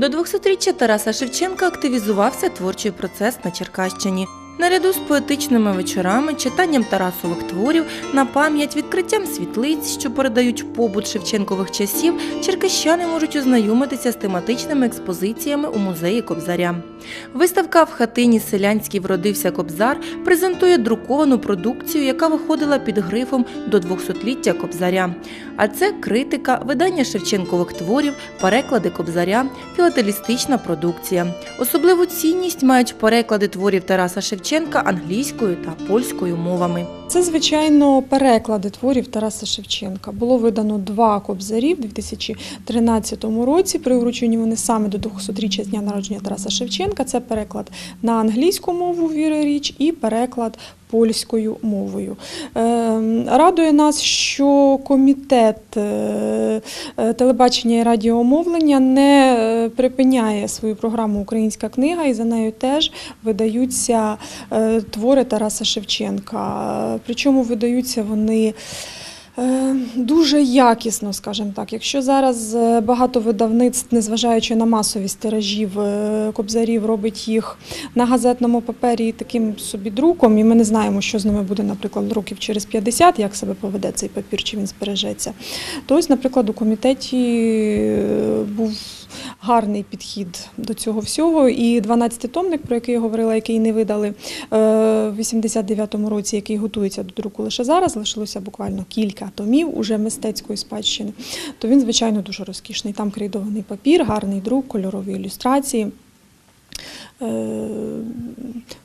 До 200-річчя Тараса Шевченка активізувався творчий процес на Черкащині. Наряду з поетичними вечорами, читанням Тарасових творів на пам'ять, відкриттям світлиць, що передають побут Шевченкових часів, черкащани можуть ознайомитися з тематичними експозиціями у музеї Кобзаря. Виставка в хатині Селянській вродився Кобзар презентує друковану продукцію, яка виходила під грифом до 200-ліття Кобзаря. А це критика, видання Шевченкових творів, переклади Кобзаря, філателістична продукція. Особливу цінність мають переклади творів Тараса Шевченка англійською та польською мовами. Це, звичайно, переклади творів Тараса Шевченка. Було видано два кобзарі в 2013 році. Приурочені вони саме до 200-річчя з дня народження Тараса Шевченка. Це переклад на англійську мову «Віра річ і переклад польською мовою. Е, Радує нас, що комітет е, е, телебачення і радіомовлення не е, припиняє свою програму Українська книга, і за нею теж видаються твори Тараса Шевченка. Причому видаються вони. Е, Дуже якісно, скажімо так. Якщо зараз е, багато видавництв, незважаючи на масовість тиражів е, кобзарів, робить їх на газетному папері таким собі друком, і ми не знаємо, що з ними буде, наприклад, років через 50, як себе поведе цей папір, чи він збережеться. То ось, наприклад, у комітеті був гарний підхід до цього всього. І 12-томник, про який я говорила, який не видали е, в 89-му році, який готується до друку лише зараз, лишилося буквально кілька томів уже мистецької спадщини, то він, звичайно, дуже розкішний. Там крейдований папір, гарний друк, кольорові ілюстрації. Е,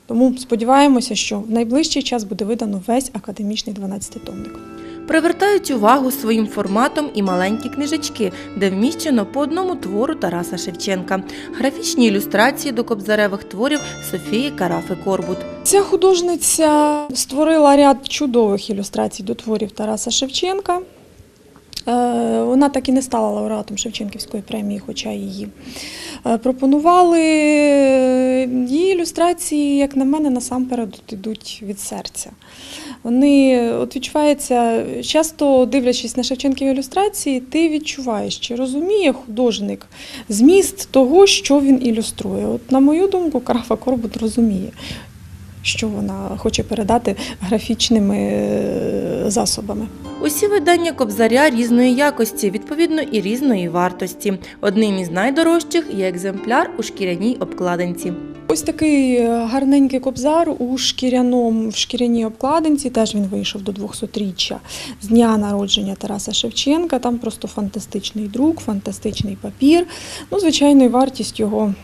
Тому сподіваємося, що в найближчий час буде видано весь академічний 12-томник. Привертають увагу своїм форматом і маленькі книжечки, де вміщено по одному твору Тараса Шевченка, графічні ілюстрації до кобзаревих творів Софії Карафи Корбут. Ця художниця створила ряд чудових ілюстрацій до творів Тараса Шевченка. Е, Вона так і не стала лауреатом Шевченківської премії, хоча її е, пропонували. Її ілюстрації, як на мене, насамперед от ідуть від серця. Вони от відчувається, часто дивлячись на Шевченківі ілюстрації, ти відчуваєш, чи розуміє художник зміст того, що він ілюструє. От, на мою думку, Карафа Корбут розуміє, що вона хоче передати графічними е, засобами. Усі видання кобзаря різної якості, відповідно і різної вартості. Одним із найдорожчих є екземпляр у шкіряній обкладинці. Ось такий е, гарненький кобзар у шкіряному, в шкіряній обкладинці. Теж він вийшов до 200-річчя з дня народження Тараса Шевченка. Там просто фантастичний друк, фантастичний папір. Ну, звичайно, і вартість його.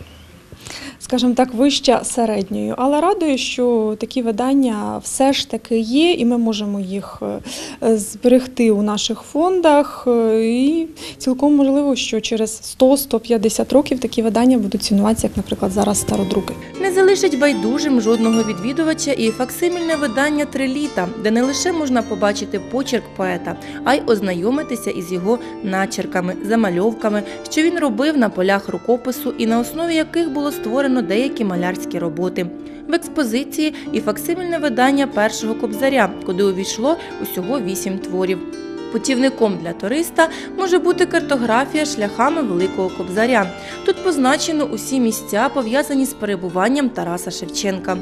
Скажімо так, вища середньою, але радує, що такі видання все ж таки є, і ми можемо їх е, зберегти у наших фондах. е, І цілком можливо, що через 100-150 років такі видання будуть цінуватися, як, наприклад, зараз стародруки. Залишить байдужим жодного відвідувача і факсимільне видання «Три літа», де не лише можна побачити почерк поета, а й ознайомитися із його начерками, замальовками, що він робив на полях рукопису і на основі яких було створено деякі малярські роботи. В експозиції і факсимільне видання першого кобзаря, куди увійшло усього вісім творів. Путівником для туриста може бути картографія шляхами Великого Кобзаря. Тут позначено усі місця, пов'язані з перебуванням Тараса Шевченка.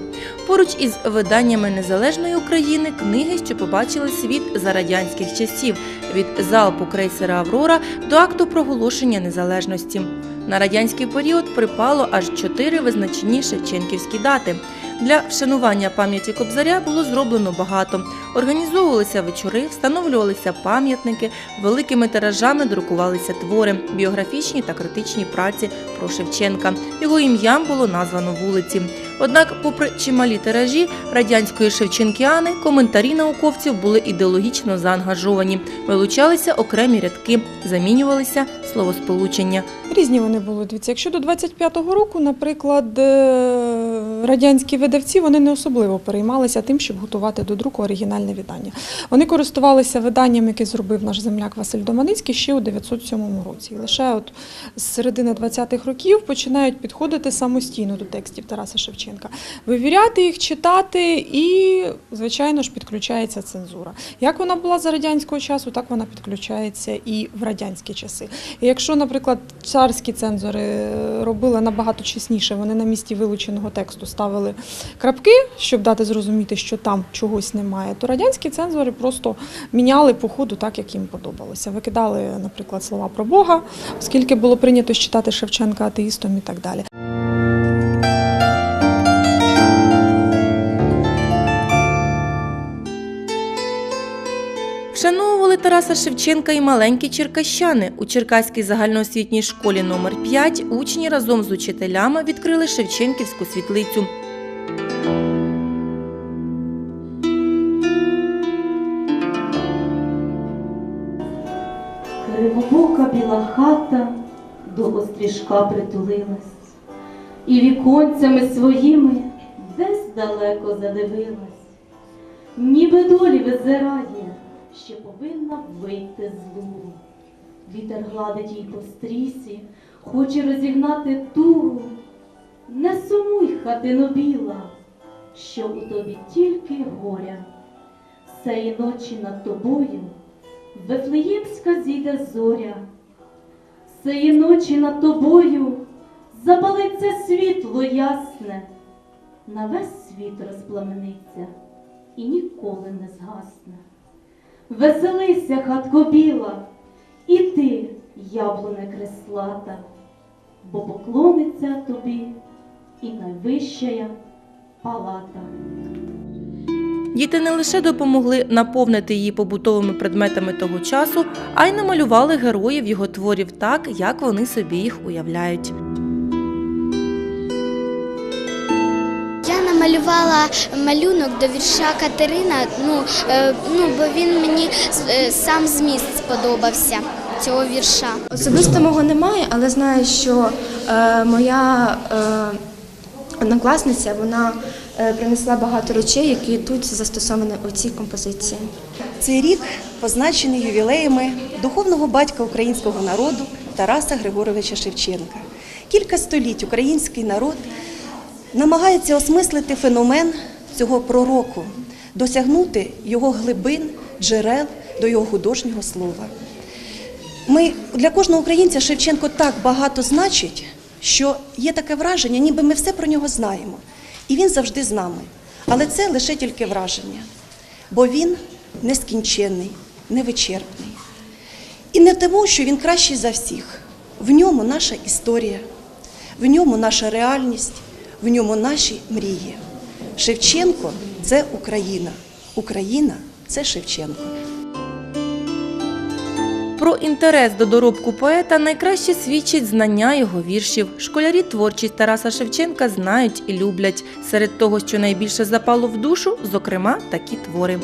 Поруч із виданнями Незалежної України книги, що побачили світ за радянських часів від залпу крейсера Аврора до акту проголошення незалежності. На радянський період припало аж чотири визначні шевченківські дати. Для вшанування пам'яті Кобзаря було зроблено багато. Організовувалися вечори, встановлювалися пам'ятники, великими тиражами друкувалися твори, біографічні та критичні праці про Шевченка. Його ім'ям було названо вулиці. Однак, попри чималі тиражі радянської шевченкіани, коментарі науковців були ідеологічно заангажовані, вилучалися окремі рядки, замінювалися словосполучення. Різні вони були. Дивіться, якщо до 25-го року, наприклад, е, радянські видавці вони не особливо переймалися тим, щоб готувати до друку оригінальне видання. Вони користувалися виданням, яке зробив наш земляк Василь Доманицький ще у 907 році. І лише от з середини 20-х років починають підходити самостійно до текстів Тараса Шевченка. Вивіряти їх, читати, і, звичайно ж, підключається цензура. Як вона була за радянського часу, так вона підключається і в радянські часи. І якщо, наприклад, царські цензори е, робили набагато чесніше, вони на місці вилученого тексту ставили крапки, щоб дати зрозуміти, що там чогось немає, то радянські цензори просто міняли по ходу так, як їм подобалося. Викидали, наприклад, слова про Бога, оскільки було прийнято читати Шевченка атеїстом і так далі. Тараса Шевченка і маленькі черкащани. У Черкаській загальноосвітній школі номер 5 учні разом з учителями відкрили Шевченківську світлицю. Кривобока біла хата до острішка притулилась, і віконцями своїми десь далеко задивилась, ніби долі визирає, що повинна вийти з лугу. Вітер гладить їй по стрісі, хоче розігнати тугу. Не сумуй, хатино біла, що у тобі тільки горя. Сеї ночі над тобою Вифлеємська зійде зоря, Сеї ночі над тобою запалиться світло ясне, на весь світ розпламениться і ніколи не згасне. Веселися, хатко біла, і ти, яблуне креслата, бо поклониться тобі і найвищая палата. Діти не лише допомогли наповнити її побутовими предметами того часу, а й намалювали героїв його творів так, як вони собі їх уявляють. Я намалювала малюнок до вірша Катерина, ну, е, ну бо він мені е, сам зміст сподобався цього вірша. Особисто мого немає, але знаю, що е, моя е, однокласниця вона е, принесла багато речей, які тут застосовані у цій композиції. Цей рік позначений ювілеями духовного батька українського народу Тараса Григоровича Шевченка. Кілька століть український народ намагається осмислити феномен цього пророку, досягнути його глибин, джерел до його художнього слова. Ми для кожного українця Шевченко так багато значить, що є таке враження, ніби ми все про нього знаємо. І він завжди з нами. Але це лише тільки враження, бо він нескінченний, невичерпний. І не тому, що він кращий за всіх. В ньому наша історія, в ньому наша реальність, в ньому наші мрії. Шевченко це Україна. Україна це Шевченко. Про інтерес до доробку поета найкраще свідчить знання його віршів. Школярі творчість Тараса Шевченка знають і люблять. Серед того, що найбільше запало в душу, зокрема, такі твори.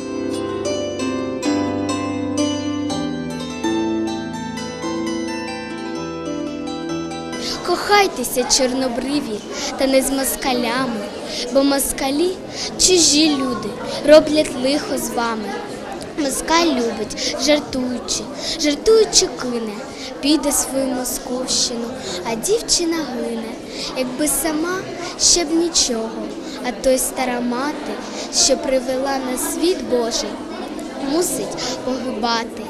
Кохайтеся, чорнобриві, та не з москалями, бо москалі чужі люди роблять лихо з вами. Москаль любить, жартуючи, жартуючи кине, піде свою московщину, а дівчина гине, якби сама ще б нічого, а той стара мати, що привела на світ Божий, мусить погибати.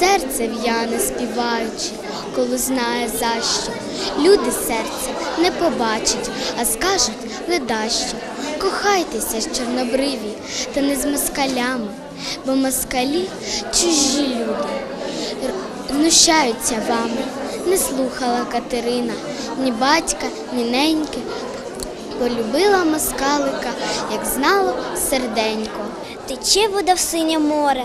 Серце в'яне співаючи, коли знає за що. Люди серце не побачать, а скажуть ледащо. Кохайтеся ж, чорнобриві, та не з москалями, бо москалі чужі люди. Знущаються вами, не слухала Катерина, ні батька, ні неньки. Полюбила москалика, як знало серденько. Тече вода в синє море,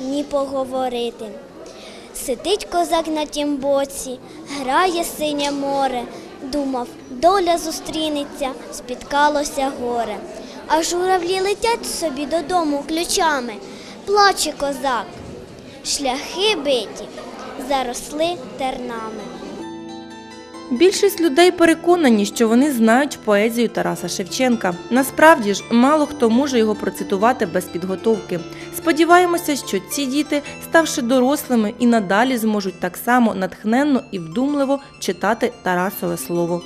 ні поговорити. Сидить козак на тім боці, грає синє море, думав, доля зустрінеться, спіткалося горе. а журавлі летять собі додому ключами. Плаче козак. Шляхи биті, заросли тернами. Більшість людей переконані, що вони знають поезію Тараса Шевченка. Насправді ж, мало хто може його процитувати без підготовки. Сподіваємося, що ці діти, ставши дорослими, і надалі зможуть так само натхненно і вдумливо читати Тарасове слово.